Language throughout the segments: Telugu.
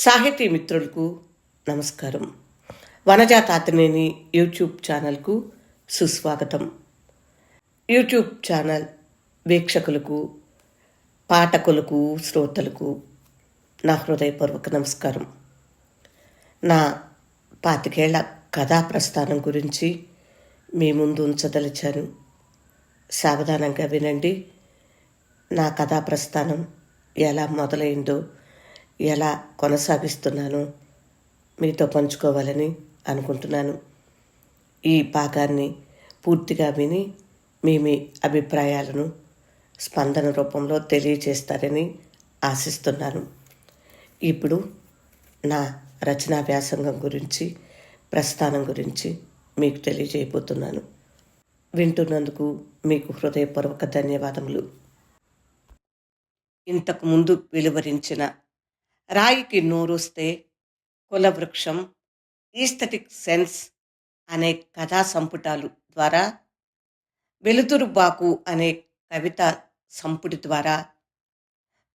సాహితీ మిత్రులకు నమస్కారం. వనజాతాతనేని యూట్యూబ్ ఛానల్కు సుస్వాగతం. యూట్యూబ్ ఛానల్ వీక్షకులకు పాఠకులకు శ్రోతలకు నా హృదయపూర్వక నమస్కారం. నా పాతికేళ్ళ కథా ప్రస్థానం గురించి మీ ముందు ఉంచదలిచాను. సావధానంగా వినండి. నా కథా ప్రస్థానం ఎలా మొదలైందో ఎలా కొనసాగిస్తున్నానో మీతో పంచుకోవాలని అనుకుంటున్నాను. ఈ పాకాన్ని పూర్తిగా విని మీ మీ అభిప్రాయాలను స్పందన రూపంలో తెలియజేస్తారని ఆశిస్తున్నాను. ఇప్పుడు నా రచనా వ్యాసంగం గురించి ప్రస్థానం గురించి మీకు తెలియజేయబోతున్నాను. వింటున్నందుకు మీకు హృదయపూర్వక ధన్యవాదములు. ఇంతకు ముందు వెలువరించిన రాయికి నూరుస్తే కులవృక్షం ఈస్థెటిక్ సెన్స్ అనే కథా సంపుటాలు ద్వారా వెలుతురు బాకు అనే కవిత సంపుటి ద్వారా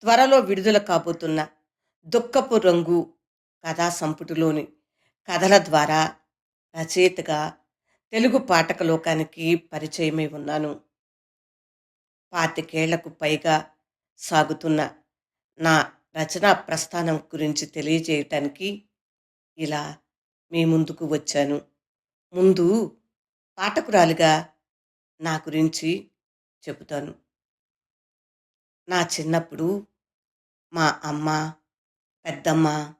త్వరలో విడుదల కాబోతున్న దుఃఖపు రంగు కథా సంపుటిలోని కథల ద్వారా రచయితగా తెలుగు పాఠక లోకానికి పరిచయమై ఉన్నాను. పాతికేళ్ళకు పైగా సాగుతున్న నా రచనా ప్రస్థానం గురించి తెలియజేయటానికి ఇలా మీ ముందుకు వచ్చాను. ముందు పాఠకురాలుగా నా గురించి చెబుతాను. నా చిన్నప్పుడు మా అమ్మ పెద్దమ్మ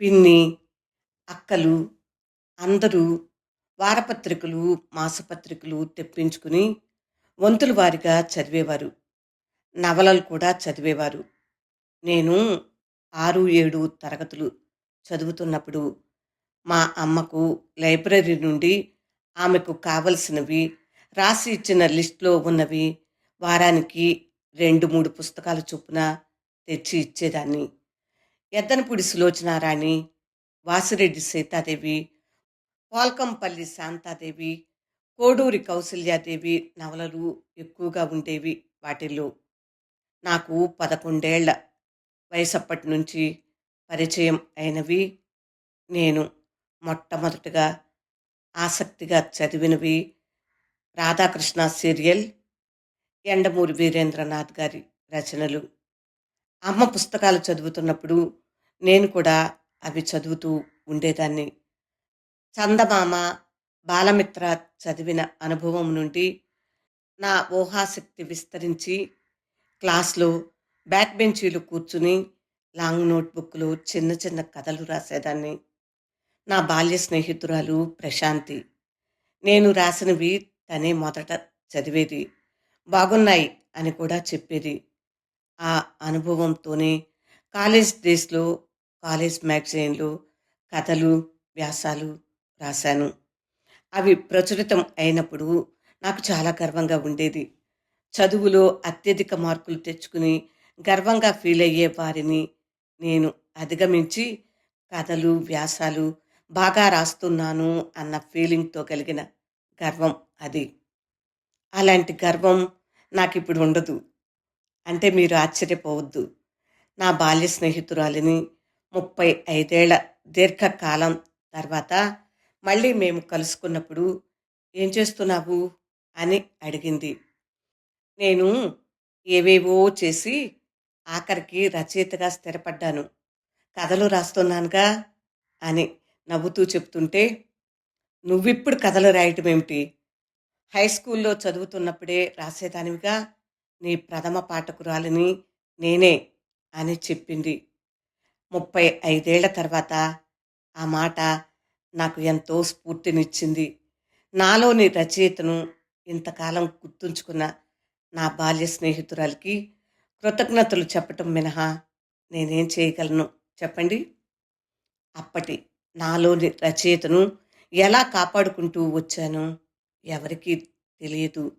పిన్ని అక్కలు అందరూ వారపత్రికలు మాసపత్రికలు తెప్పించుకుని వంతుల వారిగా చదివేవారు. నవలలు కూడా చదివేవారు. నేను ఆరు ఏడు తరగతులు చదువుతున్నప్పుడు మా అమ్మకు లైబ్రరీ నుండి ఆమెకు కావలసినవి రాసి ఇచ్చిన లిస్టులో ఉన్నవి వారానికి రెండు మూడు పుస్తకాల చొప్పున తెచ్చి ఇచ్చేదాన్ని. ఎద్దనపూడి సులోచనారాణి వాసిరెడ్డి సీతాదేవి పోల్కంపల్లి శాంతాదేవి కోడూరి కౌసల్యాదేవి నవలలు ఎక్కువగా ఉండేవి వాటిల్లో. నాకు పదకొండేళ్ళ వయసప్పటి నుంచి పరిచయం అయినవి నేను మొట్టమొదటిగా ఆసక్తిగా చదివినవి రాధాకృష్ణ సీరియల్ ఎండమూరి వీరేంద్రనాథ్ గారి రచనలు. అమ్మ పుస్తకాలు చదువుతున్నప్పుడు నేను కూడా అవి చదువుతూ ఉండేదాన్ని. చందమామ బాలమిత్ర చదివిన అనుభవం నుండి నా ఊహాశక్తి విస్తరించి క్లాస్లో బ్యాక్ బెంచీలు కూర్చుని లాంగ్ నోట్బుక్లో చిన్న చిన్న కథలు రాసేదాన్ని. నా బాల్య స్నేహితురాలు ప్రశాంతి. నేను రాసినవి తనే మొదట చదివేది. బాగున్నాయి అని కూడా చెప్పేది. ఆ అనుభవంతోనే కాలేజ్ డేస్లో కాలేజ్ మ్యాగజైన్లో కథలు వ్యాసాలు రాశాను. అవి ప్రచురితం అయినప్పుడు నాకు చాలా గర్వంగా ఉండేది. చదువులో అత్యధిక మార్కులు తెచ్చుకుని గర్వంగా ఫీల్ అయ్యే వారిని నేను అధిగమించి కథలు వ్యాసాలు బాగా రాస్తున్నాను అన్న ఫీలింగ్తో కలిగిన గర్వం అది. అలాంటి గర్వం నాకు ఇప్పుడు ఉండదు. అంటే మీరు ఆశ్చర్యపోవద్దు. నా బాల్య స్నేహితురాలిని ముప్పై ఐదేళ్ళ దీర్ఘకాలం తర్వాత మళ్ళీ మేము కలుసుకున్నప్పుడు ఏం చేస్తున్నావు? అని అడిగింది. నేను ఏవేవో చేసి ఆఖరికి రచయితగా స్థిరపడ్డాను. కథలు రాస్తున్నానుగా అని నవ్వుతూ చెప్తుంటే నువ్విప్పుడు కథలు రాయటం ఏమిటి హై స్కూల్లో చదువుతున్నప్పుడే రాసేదానివిగా నీ ప్రథమ పాఠకురాలిని నేనే అని చెప్పింది. ముప్పై ఐదేళ్ళ తర్వాత ఆ మాట నాకు ఎంతో స్ఫూర్తినిచ్చింది. నాలోని రచయితను ఇంతకాలం గుర్తుంచుకున్న నా బాల్య స్నేహితురాలికి కృతజ్ఞతలు చెప్పటం మినహా నేనేం చేయగలను? చెప్పండి. అప్పటి నాలోని రచయితను ఎలా కాపాడుకుంటూ వచ్చాను? ఎవరికీ తెలియదు.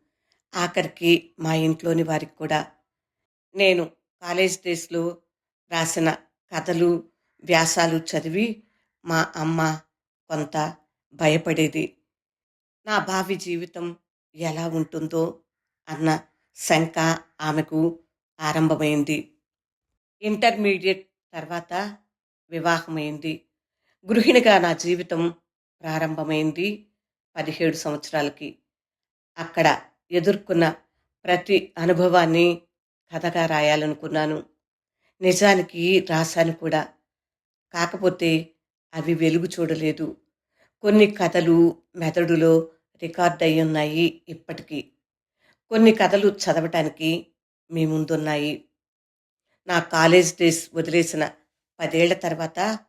ఆఖరికి మా ఇంట్లోని వారికి కూడా. నేను కాలేజ్ డేస్లో రాసిన కథలు వ్యాసాలు చదివి మా అమ్మ కొంత భయపడేది. నా భావి జీవితం ఎలా ఉంటుందో అన్న శంక ఆమెకు ఆరంభమైంది ఇంటర్మీడియట్ తర్వాత వివాహమైంది. గృహిణిగా నా జీవితం ప్రారంభమైంది పదిహేడు సంవత్సరాలకి. అక్కడ ఎదుర్కొన్న ప్రతి అనుభవాన్ని కథగా రాయాలనుకున్నాను. నిజానికి రాశాను కూడా. కాకపోతే అవి వెలుగు చూడలేదు. కొన్ని కథలు మెదడులో రికార్డ్ అయి ఉన్నాయి ఇప్పటికీ. కొన్ని కథలు చదవటానికి మీ ముందున్నాయి. నా కాలేజ్ డేస్ వదిలేసిన పదేళ్ళ తర్వాత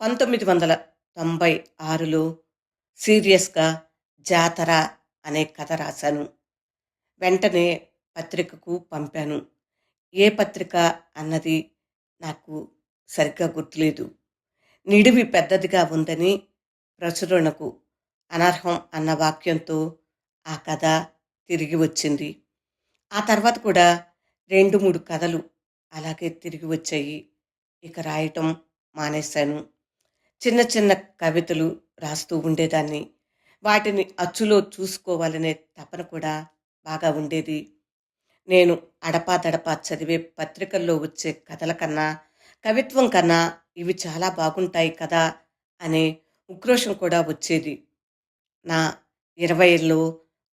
పంతొమ్మిది వందల తొంభై ఆరులో సీరియస్గా జాతర అనే కథ రాశాను. వెంటనే పత్రికకు పంపాను. ఏ పత్రిక అన్నది నాకు సరిగ్గా గుర్తులేదు. నిడివి పెద్దదిగా ఉందని ప్రచురణకు అనర్హం అన్న వాక్యంతో ఆ కథ తిరిగి వచ్చింది. ఆ తర్వాత కూడా రెండు మూడు కథలు అలాగే తిరిగి వచ్చాయి. ఇక రాయటం మానేశాను. చిన్న చిన్న కవితలు రాస్తూ ఉండేదాన్ని. వాటిని అచ్చులో చూసుకోవాలనే తపన కూడా బాగా ఉండేది. నేను అడపాదడపా చదివే పత్రికల్లో వచ్చే కథల కన్నా కవిత్వం కన్నా ఇవి చాలా బాగుంటాయి కదా అనే ఉక్రోషం కూడా వచ్చేది. నా ఇరవైలో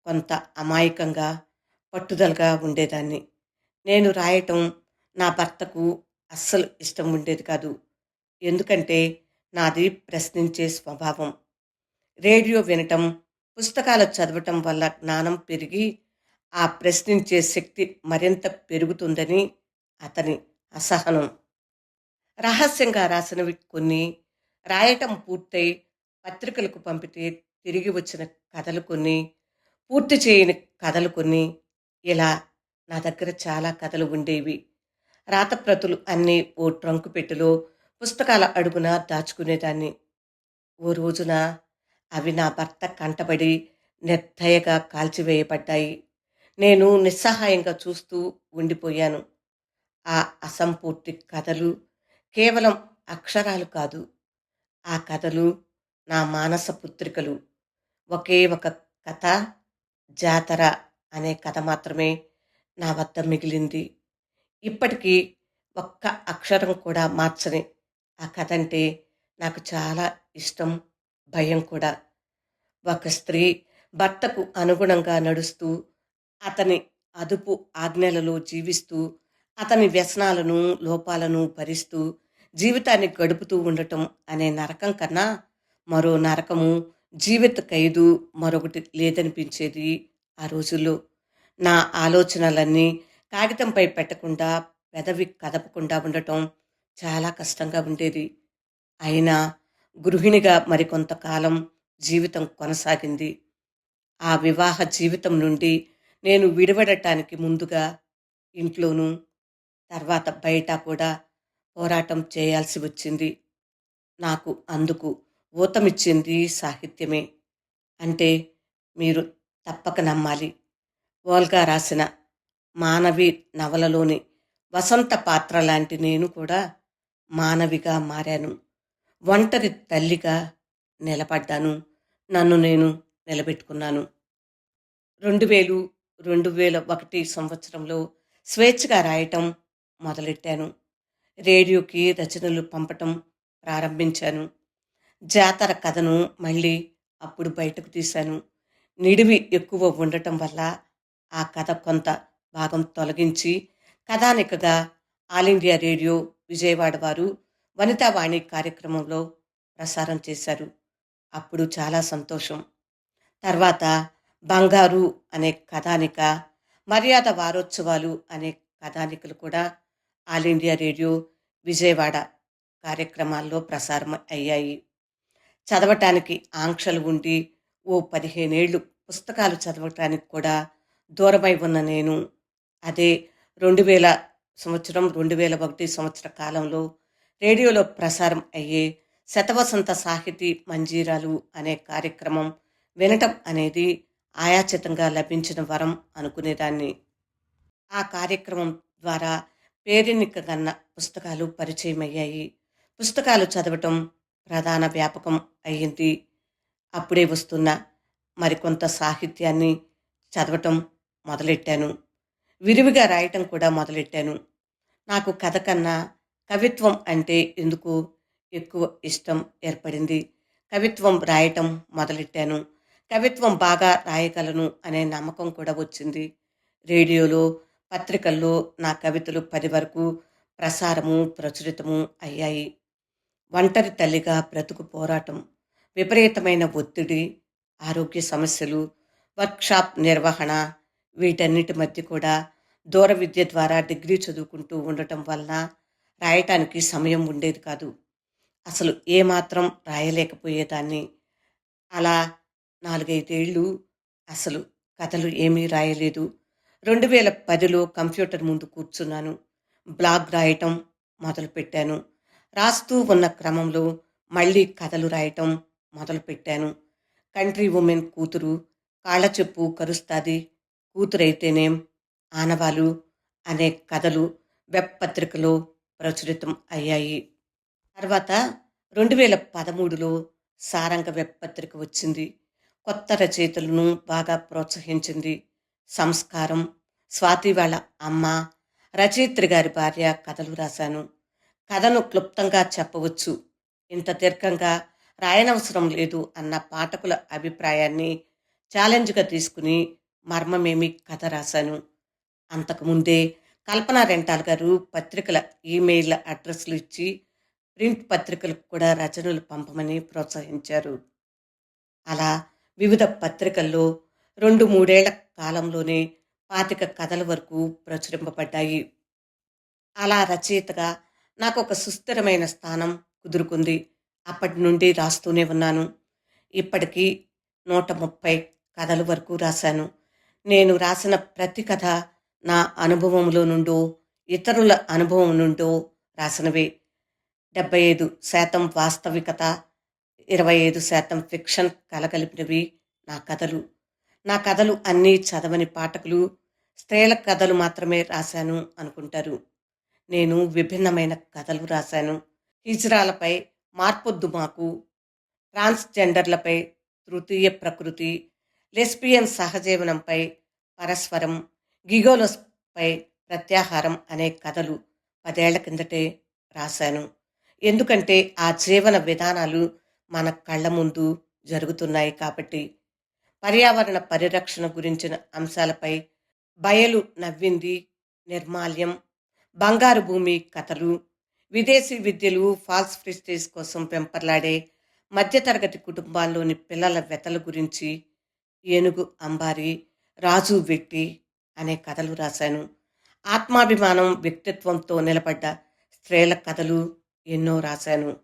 కొంత అమాయకంగా పట్టుదలగా ఉండేదాన్ని. నేను రాయటం నా భర్తకు అస్సలు ఇష్టం ఉండేది కాదు. ఎందుకంటే నాది ప్రశ్నించే స్వభావం. రేడియో వినటం పుస్తకాలు చదవటం వల్ల జ్ఞానం పెరిగి ఆ ప్రశ్నించే శక్తి మరింత పెరుగుతుందని అతని అసహనం. రహస్యంగా రాసినవి కొన్ని రాయటం పూర్తయి పత్రికలకు పంపితే తిరిగి వచ్చిన కథలు కొన్ని పూర్తి చేయని కథలు కొన్ని ఇలా నా దగ్గర చాలా కథలు ఉండేవి. రాతప్రతులు అన్నీ ఓ ట్రంకు పెట్టెలో పుస్తకాల అడుగున దాచుకునేదాన్ని. ఓ రోజున అవి నా భర్త కంటబడి నిర్దయగా కాల్చివేయబడ్డాయి. నేను నిస్సహాయంగా చూస్తూ ఉండిపోయాను. ఆ అసంపూర్తి కథలు కేవలం అక్షరాలు కాదు. ఆ కథలు నా మానస పుత్రికలు. ఒకే ఒక కథ జాతర అనే కథ మాత్రమే నా వద్ద మిగిలింది. ఇప్పటికీ ఒక్క అక్షరం కూడా మార్చని ఆ కథ అంటే నాకు చాలా ఇష్టం భయం కూడా. ఒక స్త్రీ భర్తకు అనుగుణంగా నడుస్తూ అతని అదుపు ఆజ్ఞలలో జీవిస్తూ అతని వ్యసనాలను లోపాలను భరిస్తూ జీవితాన్ని గడుపుతూ ఉండటం అనే నరకం కన్నా మరో నరకము జీవిత ఖైదు మరొకటి లేదనిపించేది ఆ రోజుల్లో. నా ఆలోచనలన్నీ కాగితంపై పెట్టకుండా పెదవి కదపకుండా ఉండటం చాలా కష్టంగా ఉండేది. అయినా గృహిణిగా మరికొంతకాలం జీవితం కొనసాగింది. ఆ వివాహ జీవితం నుండి నేను విడిపడటానికి ముందుగా ఇంట్లోనూ తర్వాత బయట కూడా పోరాటం చేయాల్సి వచ్చింది. నాకు అందుకు ఊతమిచ్చింది సాహిత్యమే. అంటే మీరు తప్పక నమ్మాలి. వోల్గా రాసిన మానవి నవలలోని వసంత పాత్ర లాంటి నేను కూడా మానవిగా మారాను. ఒంటరి తల్లిగా నిలబడ్డాను. నన్ను నేను నిలబెట్టుకున్నాను. రెండు వేలు రెండు వేల ఒకటి సంవత్సరంలో స్వేచ్ఛగా రాయటం మొదలెట్టాను. రేడియోకి రచనలు పంపటం ప్రారంభించాను. జాతర కథను మళ్ళీ అప్పుడు బయటకు తీశాను. నిడివి ఎక్కువ ఉండటం వల్ల ఆ కథ కొంత భాగం తొలగించి కథానికగా ఆల్ ఇండియా రేడియో విజయవాడ వారు వనితావాణి కార్యక్రమంలో ప్రసారం చేశారు. అప్పుడు చాలా సంతోషం. తర్వాత బంగారు అనే కథానిక మర్యాద వారోత్సవాలు అనే కథానికలు కూడా ఆల్ ఇండియా రేడియో విజయవాడ కార్యక్రమాల్లో ప్రసారం అయ్యాయి. చదవటానికి ఆంక్షలు ఉండి ఓ పదిహేనేళ్ళు పుస్తకాలు చదవటానికి కూడా దూరమై ఉన్న నేను. అదే రెండు వేల సంవత్సరం రెండు వేల ఒకటి సంవత్సర కాలంలో రేడియోలో ప్రసారం అయ్యే శతవసంత సాహితీ మంజీరాలు అనే కార్యక్రమం వినటం అనేది ఆయాచితంగా లభించిన వరం అనుకునేదాన్ని. ఆ కార్యక్రమం ద్వారా పేరెన్నికగన్న పుస్తకాలు పరిచయమయ్యాయి. పుస్తకాలు చదవటం ప్రధాన వ్యాపకం అయ్యింది. అప్పుడే వస్తున్న మరికొంత సాహిత్యాన్ని చదవటం మొదలెట్టాను. విరివిగా రాయటం కూడా మొదలెట్టాను. నాకు కథ కన్నా కవిత్వం అంటే ఎందుకు ఎక్కువ ఇష్టం ఏర్పడింది? కవిత్వం రాయటం మొదలెట్టాను. కవిత్వం బాగా రాయగలను అనే నమ్మకం కూడా వచ్చింది. రేడియోలో పత్రికల్లో నా కవితలు పది వరకు ప్రసారము ప్రచురితము అయ్యాయి. ఒంటరి తల్లిగా బ్రతుకు పోరాటం విపరీతమైన ఒత్తిడి ఆరోగ్య సమస్యలు వర్క్షాప్ నిర్వహణ వీటన్నిటి మధ్య కూడా దూర విద్య ద్వారా డిగ్రీ చదువుకుంటూ ఉండటం వలన రాయటానికి సమయం ఉండేది కాదు. అసలు ఏమాత్రం రాయలేకపోయేదాన్ని. అలా నాలుగైదేళ్ళు అసలు కథలు ఏమీ రాయలేదు. రెండు వేల పదిలో కంప్యూటర్ ముందు కూర్చున్నాను. బ్లాగ్ రాయటం మొదలుపెట్టాను. రాస్తూ ఉన్న క్రమంలో మళ్ళీ కథలు రాయటం మొదలుపెట్టాను. కంట్రీ ఉమెన్ కూతురు కాళ్ళ చెప్పు కరుస్తాది కూతురైతేనేం ఆనవాలు అనే కథలు వెబ్ పత్రికలో ప్రచురితం అయ్యాయి. తర్వాత రెండు వేల పదమూడులో సారంగ వెబ్ పత్రిక వచ్చింది. కొత్త రచయితలను బాగా ప్రోత్సహించింది సంస్కారం. స్వాతి వాళ్ళ అమ్మ రచయిత్రి గారి భార్య కథలు రాశాను. కథను క్లుప్తంగా చెప్పవచ్చు. ఇంత దీర్ఘంగా రాయనవసరం లేదు అన్న పాఠకుల అభిప్రాయాన్ని ఛాలెంజ్గా తీసుకుని మర్మమేమి కథ రాశాను. అంతకుముందే కల్పన రెంటాల్ గారు పత్రికల ఈమెయిల్ అడ్రస్లు ఇచ్చి ప్రింట్ పత్రికలకు కూడా రచనలు పంపమని ప్రోత్సహించారు. అలా వివిధ పత్రికల్లో రెండు మూడేళ్ళ కాలంలోనే పాతిక కథల వరకు ప్రచురింపబడ్డాయి. అలా రచయితగా నాకు ఒక సుస్థిరమైన స్థానం కుదురుకుంది. అప్పటి నుండి రాస్తూనే ఉన్నాను. ఇప్పటికీ నూట ముప్పై కథల వరకు రాశాను. నేను రాసిన ప్రతి కథ నా అనుభవంలో నుండో ఇతరుల అనుభవం నుండో రాసినవే. డెబ్బై ఐదు శాతం వాస్తవికత ఇరవై ఐదు శాతం ఫిక్షన్ కలగలిపినవి నా కథలు. నా కథలు అన్నీ చదవని పాఠకులు స్త్రీల కథలు మాత్రమే రాశాను అనుకుంటారు. నేను విభిన్నమైన కథలు రాశాను. హిజ్రాలపై మార్పొద్దు మాకు. ట్రాన్స్జెండర్లపై తృతీయ ప్రకృతి లెస్బియన్ సహజీవనంపై పరస్పరం గిగోలస్పై ప్రత్యాహారం అనే కథలు పదేళ్ళ కిందటే రాశాను. ఎందుకంటే ఆ జీవన విధానాలు మన కళ్ళ ముందు జరుగుతున్నాయి కాబట్టి. పర్యావరణ పరిరక్షణ గురించిన అంశాలపై బయలు నవ్వింది నిర్మాల్యం బంగారు భూమి కథలు విదేశీ విద్యలు ఫాల్స్ ప్రిస్టేజ్ కోసం పెంపర్లాడే మధ్యతరగతి కుటుంబాల్లోని పిల్లల వెతల గురించి ఏనుగు అంబారి రాజు వ్యక్తి అనే కథలు రాశాను. ఆత్మాభిమానం వ్యక్తిత్వంతో నిలబడ్డ స్త్రీల కథలు ఎన్నో రాశాను.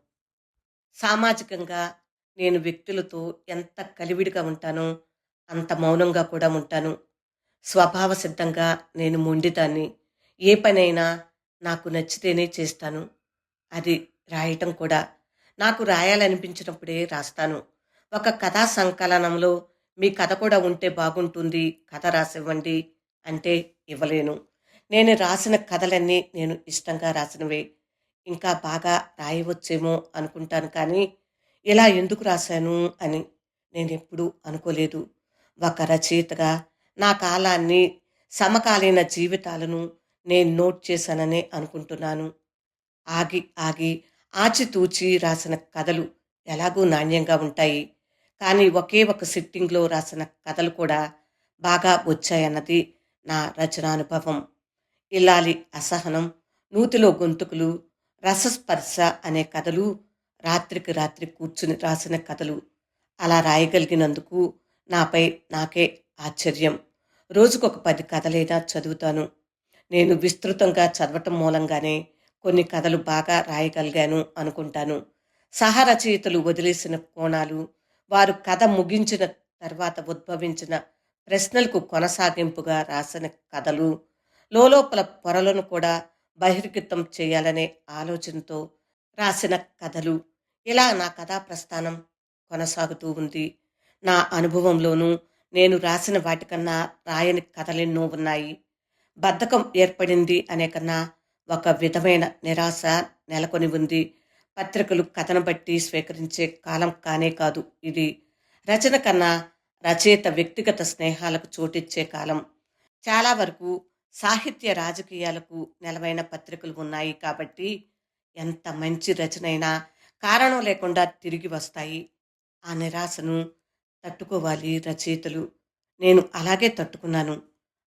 సామాజికంగా నేను వ్యక్తులతో ఎంత కలివిడిగా ఉంటానో అంత మౌనంగా కూడా ఉంటాను. స్వభావ సిద్ధంగా నేను మొండిదాన్ని. ఏ పనైనా నాకు నచ్చితేనే చేస్తాను. అది రాయటం కూడా. నాకు రాయాలనిపించినప్పుడే రాస్తాను. ఒక కథా సంకలనంలో మీ కథ కూడా ఉంటే బాగుంటుంది కథ రాసివ్వండి అంటే ఇవ్వలేను. నేను రాసిన కథలన్నీ నేను ఇష్టంగా రాసినవే. ఇంకా బాగా రాయవచ్చేమో అనుకుంటాను కానీ ఇలా ఎందుకు రాశాను అని నేను ఎప్పుడూ అనుకోలేదు. ఒక రచయితగా నా కాలాన్ని సమకాలీన జీవితాలను నేను నోట్ చేశాననే అనుకుంటున్నాను. ఆగి ఆగి ఆచితూచి రాసిన కథలు ఎలాగూ నాణ్యంగా ఉంటాయి. కానీ ఒకే ఒక సిట్టింగ్లో రాసిన కథలు కూడా బాగా వచ్చాయన్నది నా రచనానుభవం ఇల్లాలి అసహనం నూతిలో గొంతుకులు రసస్పర్శ అనే కథలు రాత్రికి రాత్రి కూర్చుని రాసిన కథలు అలా రాయగలిగినందుకు నాపై నాకే ఆశ్చర్యం. రోజుకొక పది కథలైనా చదువుతాను. నేను విస్తృతంగా చదవటం మూలంగానే కొన్ని కథలు బాగా రాయగలిగాను అనుకుంటాను. సహరచయితలు వదిలేసిన కోణాలు వారు కథ ముగించిన తర్వాత ఉద్భవించిన ప్రశ్నలకు కొనసాగింపుగా రాసిన కథలు లోపల పొరలను కూడా బహిర్గతం చేయాలనే ఆలోచనతో రాసిన కథలు. ఇలా నా కథా ప్రస్థానం కొనసాగుతూ ఉంది. నా అనుభవంలోనూ నేను రాసిన వాటికన్నా రాయని కథలెన్నో ఉన్నాయి. బద్ధకం ఏర్పడింది అనే కన్నా ఒక విధమైన నిరాశ నెలకొని ఉంది. పత్రికలు కథను బట్టి స్వీకరించే కాలం కానే కాదు ఇది. రచన కన్నా రచయిత వ్యక్తిగత స్నేహాలకు చోటిచ్చే కాలం. చాలా వరకు సాహిత్య రాజకీయాలకు నెలవైన పత్రికలు ఉన్నాయి కాబట్టి ఎంత మంచి రచనైనా కారణం లేకుండా తిరిగి వస్తాయి. ఆ నిరాశను తట్టుకోవాలి రచయితలు. నేను అలాగే తట్టుకున్నాను.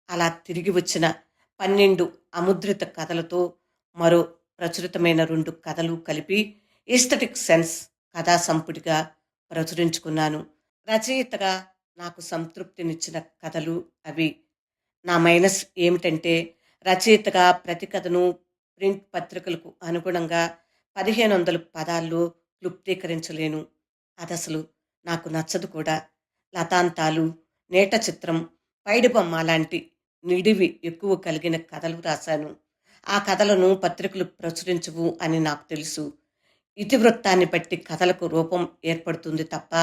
అలా తిరిగి వచ్చిన పన్నెండు అముద్రిత కథలతో మరో ప్రచురితమైన రెండు కథలు కలిపి ఈస్థెటిక్ సెన్స్ కథా సంపుటిగా ప్రచురించుకున్నాను. రచయితగా నాకు సంతృప్తినిచ్చిన కథలు అవి. నా మైనస్ ఏమిటంటే రచయితగా ప్రతి కథను ప్రింట్ పత్రికలకు అనుగుణంగా పదిహేను వందల పదాల్లో క్లుప్తీకరించలేను. అది అసలు నాకు నచ్చదు కూడా. లతాంతాలు నేట చిత్రం పైడిబొమ్మ లాంటి నిడివి ఎక్కువ కలిగిన కథలు రాశాను. ఆ కథలను పత్రికలు ప్రచురించవు అని నాకు తెలుసు. ఇతివృత్తాన్ని బట్టి కథలకు రూపం ఏర్పడుతుంది తప్ప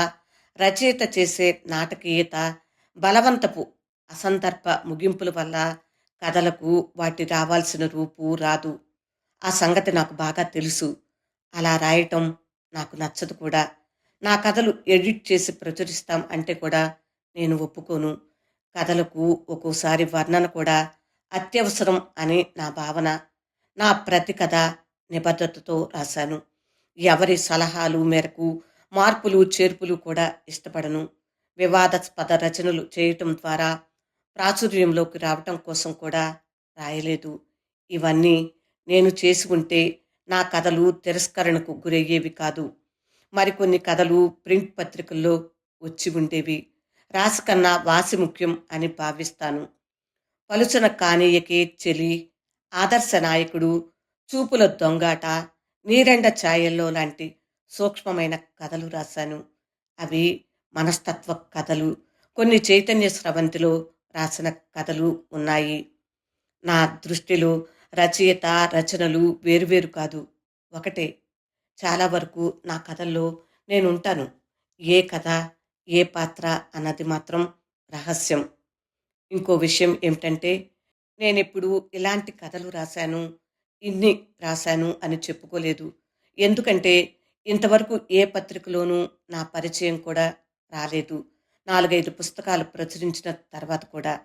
రచయిత చేసే నాటకీయత బలవంతపు అసందర్భ ముగింపుల వల్ల కథలకు వాటి రావాల్సిన రూపు రాదు. ఆ సంగతి నాకు బాగా తెలుసు. అలా రాయటం నాకు నచ్చదు కూడా. నా కథలు ఎడిట్ చేసి ప్రచురిస్తాం అంటే కూడా నేను ఒప్పుకోను. కథలకు ఒక్కోసారి వర్ణన కూడా అత్యవసరం అని నా భావన. నా ప్రతి కథ నిబద్ధతతో రాశాను. ఎవరి సలహాలు మేరకు మార్పులు చేర్పులు కూడా ఇష్టపడను. వివాదాస్పద రచనలు చేయటం ద్వారా ప్రాచుర్యంలోకి రావటం కోసం కూడా రాయలేదు. ఇవన్నీ నేను చేసి ఉంటే నా కథలు తిరస్కరణకు గురయ్యేవి కాదు. మరికొన్ని కథలు ప్రింట్ పత్రికల్లో వచ్చి ఉండేవి. రాసి కన్నా వాసి ముఖ్యం అని భావిస్తాను. పలుచన కానీయకే చెలి ఆదర్శ నాయకుడు చూపుల దొంగాట నీరెండ ఛాయల్లో లాంటి సూక్ష్మమైన కథలు రాశాను. అవి మనస్తత్వ కథలు. కొన్ని చైతన్య స్రవంతిలో రాసిన కథలు ఉన్నాయి. నా దృష్టిలో రచయిత రచనలు వేరువేరు కాదు. ఒకటే చాలా వరకు నా కథల్లో నేను ఉంటాను ఏ కథ ఏ పాత్ర అన్నది మాత్రం రహస్యం. ఇంకో విషయం ఏమిటంటే నేను ఇప్పుడు ఇలాంటి కథలు రాశాను. ఇన్ని రాశాను అని చెప్పుకోలేదు. ఎందుకంటే ఇంతవరకు ఏ పత్రికలోనూ నా పరిచయం కూడా రాలేదు. నాలుగైదు పుస్తకాలు ప్రచురించిన తర్వాత కూడా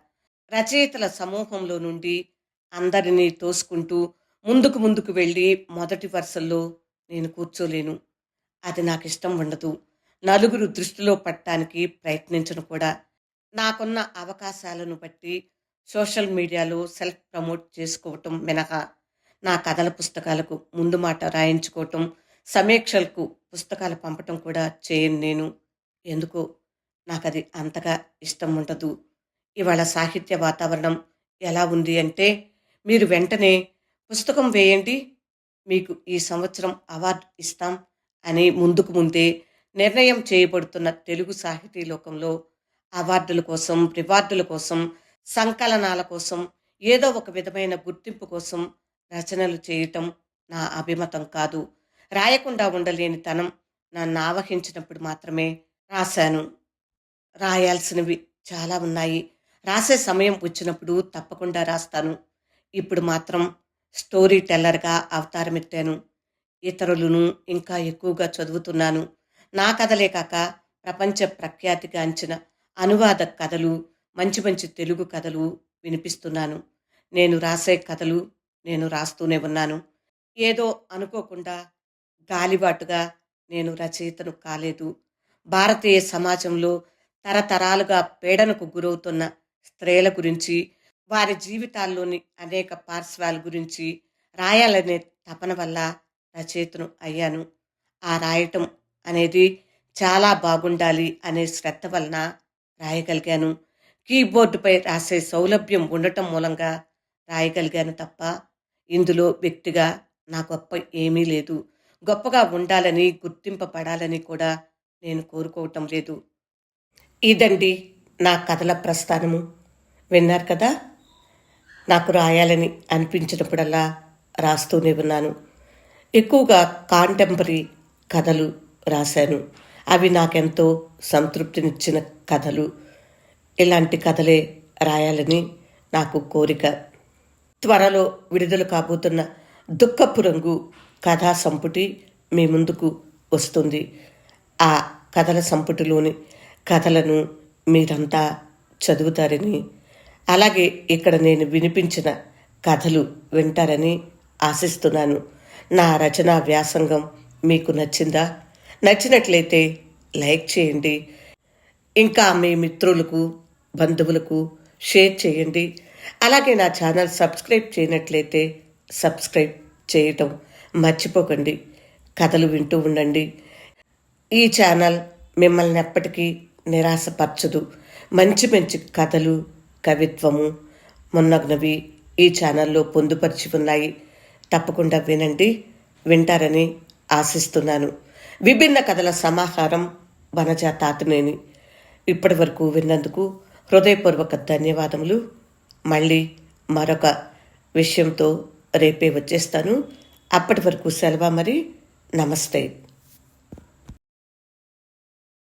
రచయితల సమూహంలో నుండి అందరినీ తోసుకుంటూ ముందుకు ముందుకు వెళ్ళి మొదటి వరుసల్లో నేను కూర్చోలేను. అది నాకు ఇష్టం ఉండదు. నలుగురు దృష్టిలో పట్టడానికి ప్రయత్నించను కూడా. నాకున్న అవకాశాలను బట్టి సోషల్ మీడియాలో సెల్ఫ్ ప్రమోట్ చేసుకోవటం మినహా నా కథల పుస్తకాలకు ముందు మాట రాయించుకోవటం సమీక్షలకు పుస్తకాలు పంపటం కూడా చేయను నేను. ఎందుకో నాకు అది అంతగా ఇష్టం ఉండదు. ఇవాళ సాహిత్య వాతావరణం ఎలా ఉంది అంటే మీరు వెంటనే పుస్తకం వేయండి మీకు ఈ సంవత్సరం అవార్డు ఇస్తాం అని ముందుకు ముందే నిర్ణయం చేయబడుతున్న తెలుగు సాహితీ లోకంలో అవార్డుల కోసం రివార్డుల కోసం సంకలనాల కోసం ఏదో ఒక విధమైన గుర్తింపు కోసం రచనలు చేయటం నా అభిమతం కాదు. రాయకుండా ఉండలేని తనం నన్ను ఆవహించినప్పుడు మాత్రమే రాశాను. రాయాల్సినవి చాలా ఉన్నాయి. రాసే సమయం వచ్చినప్పుడు తప్పకుండా రాస్తాను. ఇప్పుడు మాత్రం స్టోరీ టెల్లర్గా అవతారమెత్తాను. ఇతరులను ఇంకా ఎక్కువగా చదువుతున్నాను. నా కథలే కాక ప్రపంచ ప్రఖ్యాతిగాంచిన అనువాద కథలు మంచి మంచి తెలుగు కథలు వినిపిస్తున్నాను. నేను రాసే కథలు నేను రాస్తూనే ఉన్నాను. ఏదో అనుకోకుండా గాలిబాటుగా నేను రచయితను కాలేదు. భారతీయ సమాజంలో తరతరాలుగా పీడనకు గురవుతున్న స్త్రీల గురించి వారి జీవితాల్లోని అనేక పార్శ్వాల గురించి రాయాలనే తపన వల్ల రచయితను అయ్యాను. ఆ రాయటం అనేది చాలా బాగుండాలి అనే శ్రద్ధ వలన రాయగలిగాను. కీబోర్డుపై రాసే సౌలభ్యం ఉండటం మూలంగా రాయగలిగాను తప్ప ఇందులో వ్యక్తిగా నా గొప్ప ఏమీ లేదు. గొప్పగా ఉండాలని గుర్తింపబడాలని కూడా నేను కోరుకోవటం లేదు. ఇదండి నా కథల ప్రస్థానము. విన్నారు కదా? నాకు రాయాలని అనిపించినప్పుడల్లా రాస్తూనే ఉన్నాను. ఎక్కువగా కాంటెంపరీ కథలు రాశాను. అవి నాకెంతో సంతృప్తినిచ్చిన కథలు. ఇలాంటి కథలే రాయాలని నాకు కోరిక త్వరలో విడుదల కాబోతున్న దుఃఖపు రంగు కథా సంపుటి మీ ముందుకు వస్తుంది. ఆ కథల సంపుటిలోని కథలను మీరంతా చదువుతారని అలాగే ఇక్కడ నేను వినిపించిన కథలు వింటారని ఆశిస్తున్నాను. నా రచనా వ్యాసంగం మీకు నచ్చిందా? నచ్చినట్లయితే లైక్ చేయండి. ఇంకా మీ మిత్రులకు బంధువులకు షేర్ చేయండి. అలాగే నా ఛానల్ సబ్స్క్రైబ్ చేయనట్లయితే సబ్స్క్రైబ్ చేయటం మర్చిపోకండి. కథలు వింటూ ఉండండి. ఈ ఛానల్ మిమ్మల్ని ఎప్పటికీ నిరాశపరచదు. మంచి మంచి కథలు కవిత్వము మొన్నగ్నవి ఈ ఛానల్లో పొందుపరిచి ఉన్నాయి. తప్పకుండా వినండి వింటారని ఆశిస్తున్నాను. విభిన్న కథల సమాహారం వనజా తాతనేని. ఇప్పటి వరకు విన్నందుకు హృదయపూర్వక ధన్యవాదములు. మళ్ళీ మరొక విషయంతో రేపే వచ్చేస్తాను. అప్పటి వరకు సెలవు మరి. నమస్తే.